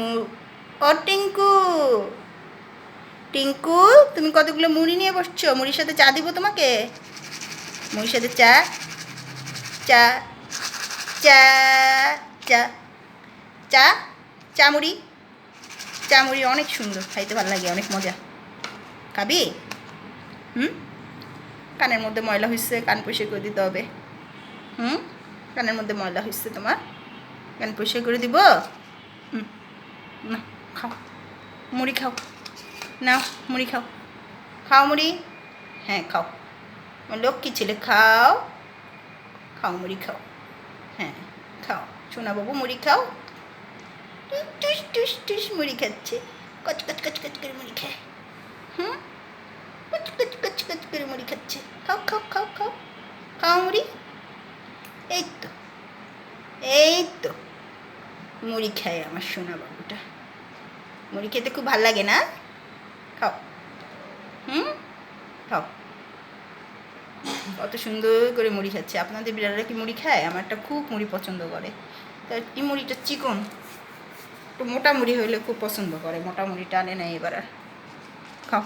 ও, টিঙ্কু। টিঙ্কু, তুমি কতগুলো মুড়ি নিয়ে বসছো? মুড়ির সাথে চা দিব তোমাকে? মুড়ির সাথে চা চা চা চা চা চা মুড়ি। চা মুড়ি অনেক সুন্দর, খাইতে ভালো লাগে, অনেক মজা। খাবি? হুম? কানের মধ্যে ময়লা হয়েছে কান পরিষ্কার করে দিতে হবে। হুম? কানের মধ্যে ময়লা হয়েছে তোমার। কান পরিষ্কার করে দিব? না, খাও। মুড়ি খাও। নাও, মুড়ি খাও। খাও মুড়ি? হ্যাঁ খাও। লক্ষ্মী ছেলে, খাও। খাও মুড়ি, খাও। হ্যাঁ খাও। সোনা বাবু মুড়ি খাও। টুস টুস টুস, মুড়ি খাচ্ছে। কচ কচ কচ কচ করে মুড়ি খায়। হুম? কচ কচ কচ কচ করে মুড়ি খাচ্ছে। খাও খাও খাও খাও। খাও মুড়ি? এই তো। এই তো। মুড়ি খায় আমার সোনা বাবুটা মুড়ি খেতে খুব ভালো লাগে না? খাও। হুম? খাও। কত সুন্দর করে মুড়ি খাচ্ছে। আপনাদের বিড়ালরা কি মুড়ি খায়? আমারটা খুব মুড়ি পছন্দ করে। তার এই মুড়িটা চিকন। একটু মোটা মুড়ি হইলে খুব পছন্দ করে। মোটা মুড়িটা আনে না এবার খাও।